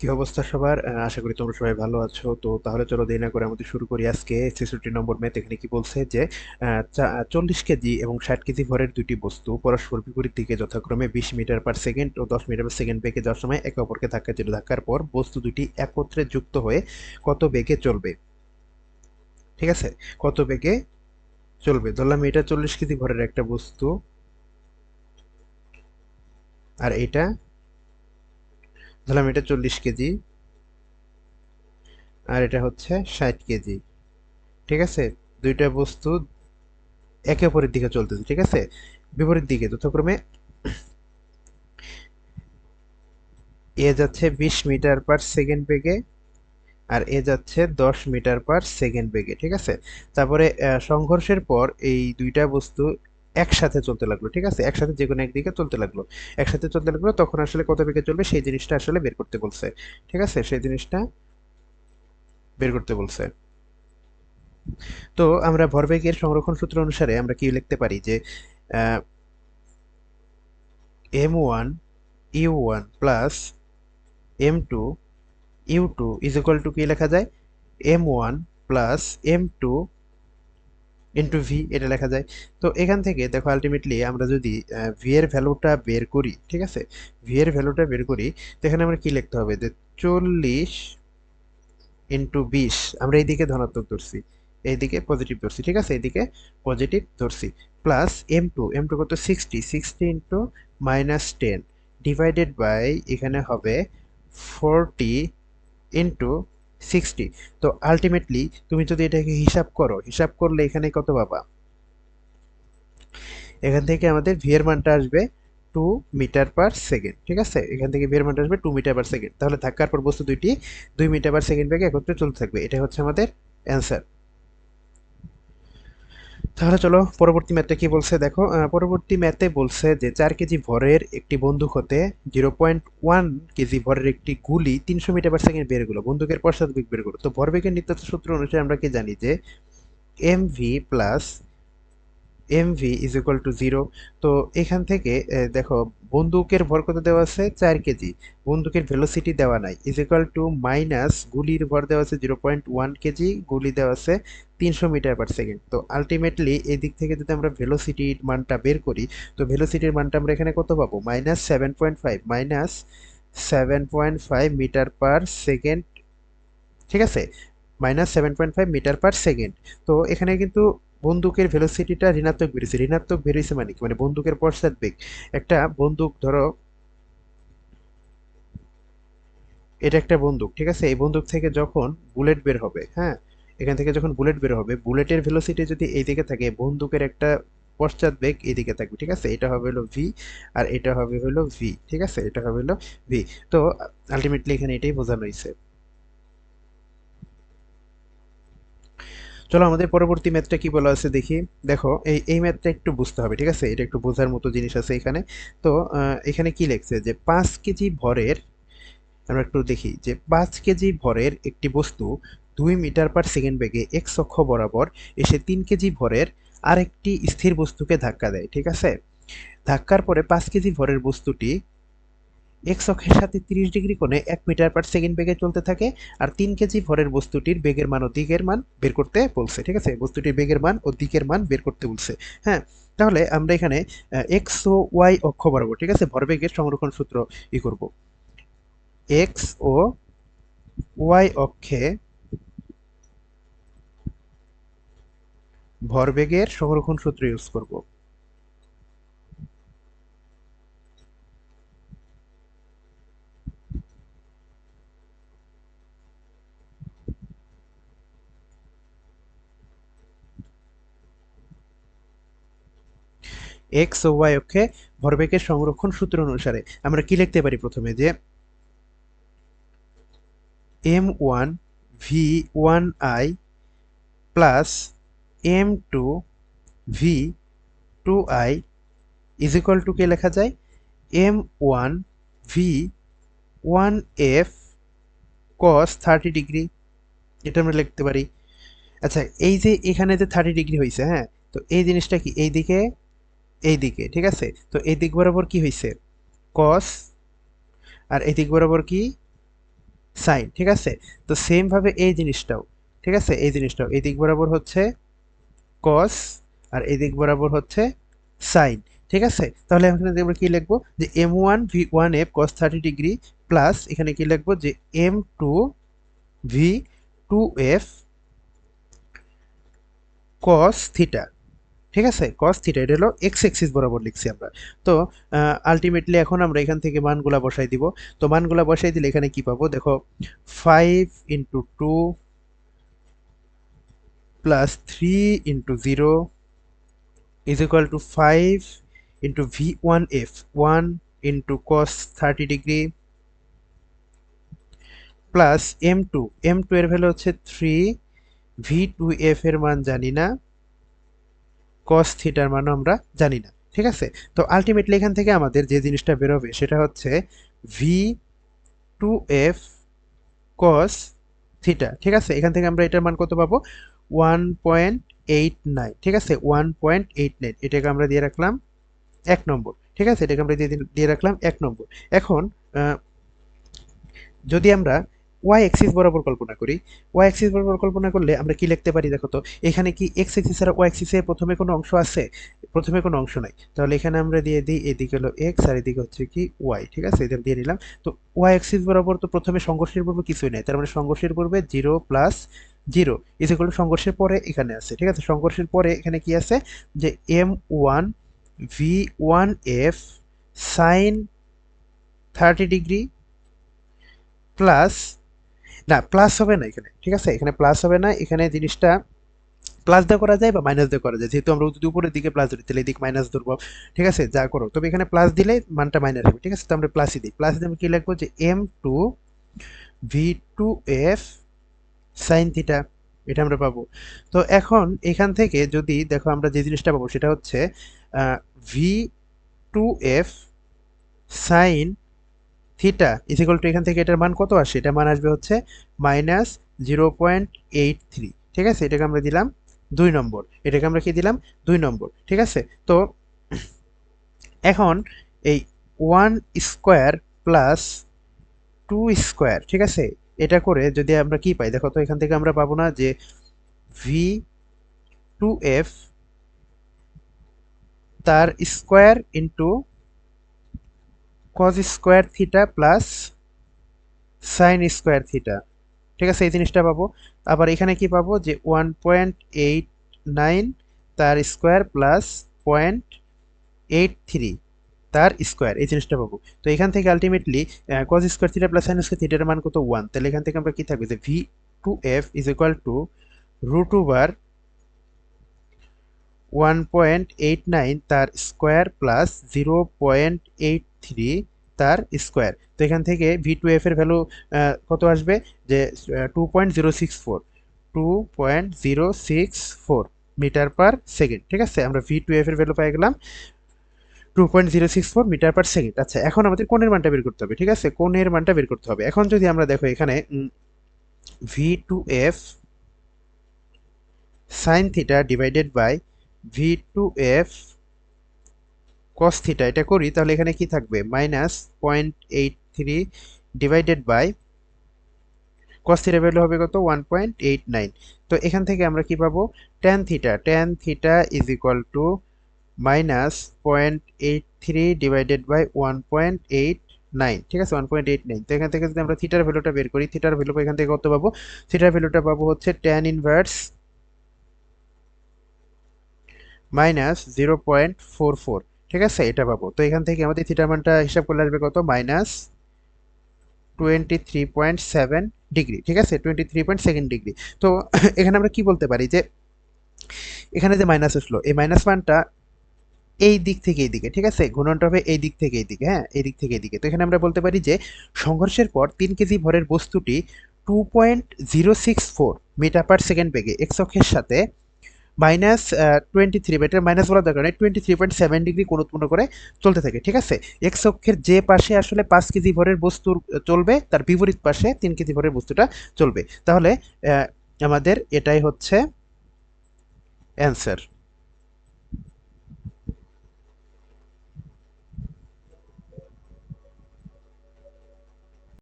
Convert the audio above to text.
কি অবস্থা সবার? আশা করি তোমরা সবাই ভালো আছো। তো তাহলে চলো দেরি না করে আমাদের শুরু করি আজকে। ছেষট্টি নম্বর ম্যাথ এখানে কি বলছে যে চল্লিশ কেজি এবং ষাট কেজি ভরের দুটি বস্তু পরস্পর বিপরীত দিকে যথাক্রমে বিশ মিটার পার সেকেন্ড ও দশ মিটার পার সেকেন্ড বেগে যাওয়ার সময় একে অপরকে ধাক্কা দিল ধাক্কার পর বস্তু দুটি একত্রে যুক্ত হয়ে কত বেগে চলবে? ঠিক আছে? কত বেগে চলবে? ধরলাম এটা চল্লিশ কেজি ভরের একটা বস্তু। আর এটা ধরলাম এটা চল্লিশ কেজি। আর এটা হচ্ছে ষাট কেজি। ঠিক আছে? দুইটা বস্তু একে অপরের দিকে চলতেছে, ঠিক আছে? বিপরীত দিকে, যথাক্রমে এ যাচ্ছে বিশ মিটার পার সেকেন্ড বেগে আর এ যাচ্ছে দশ মিটার পার সেকেন্ড বেগে, ঠিক আছে? তারপরে সংঘর্ষের পর এই দুইটা বস্তু একসাথে চলতে লাগল, ঠিক আছে? একসাথে যে কোনো একদিকে চলতে লাগল। একসাথে চলতে লাগল, তখন আসলে কত বেগে চলবে? সেই জিনিসটা আসলে বের করতে বলছে, ঠিক আছে? সেই জিনিসটা বের করতে বলছে। তো আমরা ভরবেগের সংরক্ষণ সূত্র অনুসারে আমরা কি লিখতে পারি? যে M one, U one plus M two, U two is equal to কি লেখা যায়? M one plus M two into V এটা লেখা যায়। তো এখান থেকে দেখো আলটিমেটলি আমরা যদি ভি এর ভ্যালুটা বের করি, ঠিক আছে? ভি এর ভ্যালুটা বের করি, তো এখানে আমরা কি লিখতে হবে? যে চল্লিশ ইন্টু বিশ, আমরা এইদিকে ধনাত্মক ধরছি, এইদিকে পজিটিভ ধরছি, ঠিক আছে? এইদিকে পজিটিভ ধরছি plus M two M two কত? Sixty sixty into minus ten divided by এখানে হবে ফোরটি ইন্টু সিক্সটি তো আলটিমেটলি তুমি যদি এটাকে হিসাব করো, হিসাব করলে এখানে কত পাবা? এখান থেকে আমাদের ভিয়ের মানটা আসবে টু মিটার পার সেকেন্ড ঠিক আছে? এখান থেকে ভিয়ের মানটা আসবে টু মিটার পার সেকেন্ড তাহলে ধাক্কার পর বস্তু দুইটি দুই মিটার পার সেকেন্ড বেগে একত্রে চলতে থাকবে এটা হচ্ছে আমাদের অ্যান্সার তাহলে চলো পরবর্তী ম্যাথে কি বলছে? দেখো পরবর্তী ম্যাথে বলছে যে চার কেজি ভরের একটি বন্দুক হতে জিরো পয়েন্ট ওয়ান কেজি ভরের একটি গুলি তিনশো মিটার পার সেকেন্ড বের হলো বন্দুকের পশ্চাৎ বেগ বের হলো তো ভরবেগের নিত্যাত্ম সূত্র অনুসারে আমরা কি জানি যে M V plus M V is equal to zero তো এখান থেকে দেখো বন্দুকের ভর কত দেওয়া আছে? চার কেজি। বন্দুকের ভেলোসিটি দেওয়া নাই। ইজ ইকুয়াল টু মাইনাস গুলির ভর দেওয়া আছে জিরো পয়েন্ট ওয়ান কেজি, গুলি দেওয়া আছে তিনশো মিটার পার সেকেন্ড তো আলটিমেটলি এই দিক থেকে যদি আমরা ভেলোসিটির মানটা বের করি, তো ভেলোসিটির মানটা আমরা এখানে কত পাবো? Minus seven point five minus seven point five metre per second ঠিক আছে? Minus seven point five metre per second তো এখানে কিন্তু বন্দুকের ভেলোসিটিটা ঋণাত্মক বেরিয়েছে ঋণাত্মক বেরিয়েছে মানে কি? মানে বন্দুকের পশ্চাৎ বেগ। একটা বন্দুক, ধরো, এটা একটা বন্দুক, ঠিক আছে? এই বন্দুক থেকে যখন বুলেট বের হবে হ্যাঁ? এখান থেকে যখন বুলেট বের হবে বুলেটের ভেলোসিটি যদি এই দিকে থাকে, বন্দুকের একটা পশ্চাৎ বেগ এইদিকে থাকবে, ঠিক আছে? এটা হবে হলো ভি আর এটা হবে হলো ভি ঠিক আছে? এটা হবে হলো ভি তো আলটিমেটলি এখানে এটাই বোঝানো হয়েছে। চলো আমাদের পরবর্তী ম্যাথটা কি বলা আছে দেখি। দেখো, এই এই ম্যাথটা একটু বুঝতে হবে, ঠিক আছে? এটা একটু বোঝার মতো জিনিস আছে এখানে। তো এখানে কি লেখছে? যে পাঁচ কেজি ভরের, আমরা একটু দেখি, যে পাঁচ কেজি ভরের একটি বস্তু দুই মিটার পার সেকেন্ড বেগে এক অক্ষ বরাবর এসে তিন কেজি ভরের আরেকটি স্থির বস্তুকে ধাক্কা দেয়, ঠিক আছে? ধাক্কার পরে পাঁচ কেজি ভরের বস্তুটি এক্স অক্ষের সাথে তিরিশ ডিগ্রি কোণে এক মিটার পার সেকেন্ড বেগে চলতে থাকে আর তিন কেজি ভরের বস্তুটির বেগের মান ও দিকের মান বের করতে বলছে, ঠিক আছে? বস্তুটির বেগের মান ও দিকের মান বের করতে বলছে হ্যাঁ? তাহলে আমরা এখানে এক্স ও ওয়াই অক্ষ বরাবর ঠিক আছে? ভরবেগের সংরক্ষণ সূত্র ই করব। এক্স ও ওয়াই অক্ষে ভরবেগের সংরক্ষণ সূত্র ইউজ করব। এক্স ও ওয়াই অক্ষে ভরবেগের সংরক্ষণ সূত্র অনুসারে আমরা কি লিখতে পারি প্রথমে যে M one V one I plus M two V two I is equal to কে লেখা যায়? M one V one F cos thirty degree. এটা আমরা লিখতে পারি। আচ্ছা এই যে এখানে যে থার্টি ডিগ্রি হয়েছে হ্যাঁ তো এই জিনিসটা কি এই দিকে এই দিকে ঠিক আছে? তো এই দিক বরাবর কি হয়েছে কস আর এই দিক বরাবর কি? সাইন ঠিক আছে? তো সেম ভাবে এই জিনিসটাও, ঠিক আছে? এই জিনিসটাও এই দিক বরাবর হচ্ছে কস আর এই দিক বরাবর হচ্ছে সাইন ঠিক আছে? তাহলে এখানে আমরা কি লিখব? যে M one V one F cos thirty degree plus এখানে কি লিখব? যে M two V two F cos theta ঠিক আছে? কস থিটা এটা হলো এক্স এক্সিস বরাবর লিখছি আমরা। তো আলটিমেটলি এখন আমরা এখান থেকে মানগুলা বসাই দিব। তো, মানগুলা বসাই দিলে এখানে কি পাবো? দেখো five into two plus three into zero is equal to five into V one F one into cos thirty degree plus M two M two এর ভ্যালু হচ্ছে থ্রি ভি টু এফ এর মান জানি না। কস থিটার মানও আমরা জানি না, ঠিক আছে? তো আলটিমেটলি এখান থেকে আমাদের যে জিনিসটা বেরোবে সেটা হচ্ছে V two F cos theta ঠিক আছে? এখান থেকে আমরা এটার মান কত পাবো? ওয়ান পয়েন্ট এইট নাইন ঠিক আছে? ওয়ান পয়েন্ট এইট নাইন এটাকে আমরা দিয়ে রাখলাম এক নম্বর, ঠিক আছে? এটাকে আমরা দিয়ে দিয়ে রাখলাম এক নম্বর। এখন যদি আমরা ওয়াই এক্সিস বরাবর কল্পনা করি। ওয়াই এক্সিস বরাবর কল্পনা করলে আমরা কি লিখতে পারি দেখো তো? এখানে কি এক্স এক্সিস আর ওয়াই এক্সিসে প্রথমে কোনো অংশ আছে? প্রথমে কোনো অংশ নাই। তাহলে এখানে আমরা দিয়ে দিই, এদিকে হলো এক্স আর এদিকে হচ্ছে কি ওয়াই ঠিক আছে? এটা দিয়ে নিলাম। তো ওয়াই এক্সিস বরাবর তো প্রথমে সংঘর্ষের পূর্বে কিছুই নাই। তার মানে সংঘর্ষের পূর্বে zero plus zero is equal সংঘর্ষের পরে এখানে আছে, ঠিক আছে? সংঘর্ষের পরে এখানে কি আছে? যে M one V one F sine thirty degree plus না প্লাস হবে না এখানে, ঠিক আছে? এখানে প্লাস হবে না, এখানে জিনিসটা প্লাস দিয়ে করা যায় বা মাইনাস দিয়ে করা যায়? যেহেতু আমরা যদি উপরের দিকে প্লাস ধরি, তাহলে এদিক মাইনাস ধরবো, ঠিক আছে? যা করো, তবে এখানে প্লাস দিলে মানটা মাইনাস হবে, ঠিক আছে? তো আমরা প্লাসই দিই। প্লাস দিয়ে আমি কি লিখব? যে M two V two F sine theta এটা আমরা পাবো। তো এখন এখান থেকে যদি দেখো আমরা যে জিনিসটা পাবো, সেটা হচ্ছে V two F sine theta is equal to এখান থেকে এটার মান কত আসে? এটা মান আসবে হচ্ছে minus zero point eight three ঠিক আছে? এটাকে আমরা দিলাম দুই নম্বর। এটাকে আমরা কি দিলাম? দুই নম্বর, ঠিক আছে? তো এখন এই one square plus two square ঠিক আছে? এটা করে যদি আমরা কি পাই, দেখো তো এখান থেকে আমরা পাবো না যে ভি টু এফ তার square into cos square theta plus sine square theta ঠিক আছে, এই জিনিসটা পাবো। আবার এখানে কি পাবো? যে ওয়ান পয়েন্ট এইট নাইন তার square plus point eight three তার স্কোয়ার এই জিনিসটা পাবো। তো এখান থেকে ultimately cos square theta plus sine square থিটার মান কত? ওয়ান তাহলে এখান থেকে আমরা কি থাকবে? যে V two F is equal to root over one point eight nine তার square plus zero point eight three তার স্কোয়ার তো এখান থেকে ভি টু এফ এর ভ্যালু কত আসবে? যে two point zero six four two point zero six four metre per second ঠিক আছে? আমরা ভি টু এফ এর ভ্যালু পাই গেলাম two point zero six four metre per second আচ্ছা এখন আমাদের কোণের মানটা বের করতে হবে, ঠিক আছে? কোণের মানটা বের করতে হবে। এখন যদি আমরা দেখো এখানে V two F sine theta divided by V two F cos theta এটা করি, তাহলে এখানে কি থাকবে? Minus point eight three divided by cos theta value হবে কত? ওয়ান পয়েন্ট এইট নাইন তো এখান থেকে আমরা কি পাবো? Tan theta tan theta is equal to minus point eight three divided by one point eight nine ঠিক আছে? ওয়ান পয়েন্ট এইট নাইন তো এখান থেকে যদি আমরা থিটার ভ্যালুটা বের করি থিটার ভ্যালু এখান থেকে কত পাবো? থিটার ভ্যালুটা পাবো হচ্ছে tan inverse minus zero point four four. ঠিক আছে? এটা পাবো। তো এখান থেকে আমাদের থিটার মানটা হিসাব করলে আসবে কত? Minus twenty three point seven degree ঠিক আছে? Twenty three point second degree তো এখানে আমরা কি বলতে পারি যে, এখানে যে মাইনাস আসলো, এই মাইনাস মানটা এই দিক থেকে এই দিকে ঠিক আছে? ঘূর্ণনটা হবে এই দিক থেকে এই দিকে হ্যাঁ? এই দিক থেকে এই দিকে তো এখানে আমরা বলতে পারি যে, সংঘর্ষের পর তিন কেজি ভরের বস্তুটি two point zero six four metre per second বেগে এক্স অক্ষের সাথে মাইনাস টোয়েন্টি থ্রি এটার মাইনাস বলার দরকার নেই twenty three point seven degree কোণ উৎপন্ন করে চলতে থাকে, ঠিক আছে? এক্স অক্ষের যে পাশে আসলে পাঁচ কেজি ভরের বস্তুর চলবে, তার বিপরীত পাশে তিন কেজি ভরের বস্তুটা চলবে। তাহলে আমাদের এটাই হচ্ছে অ্যান্সার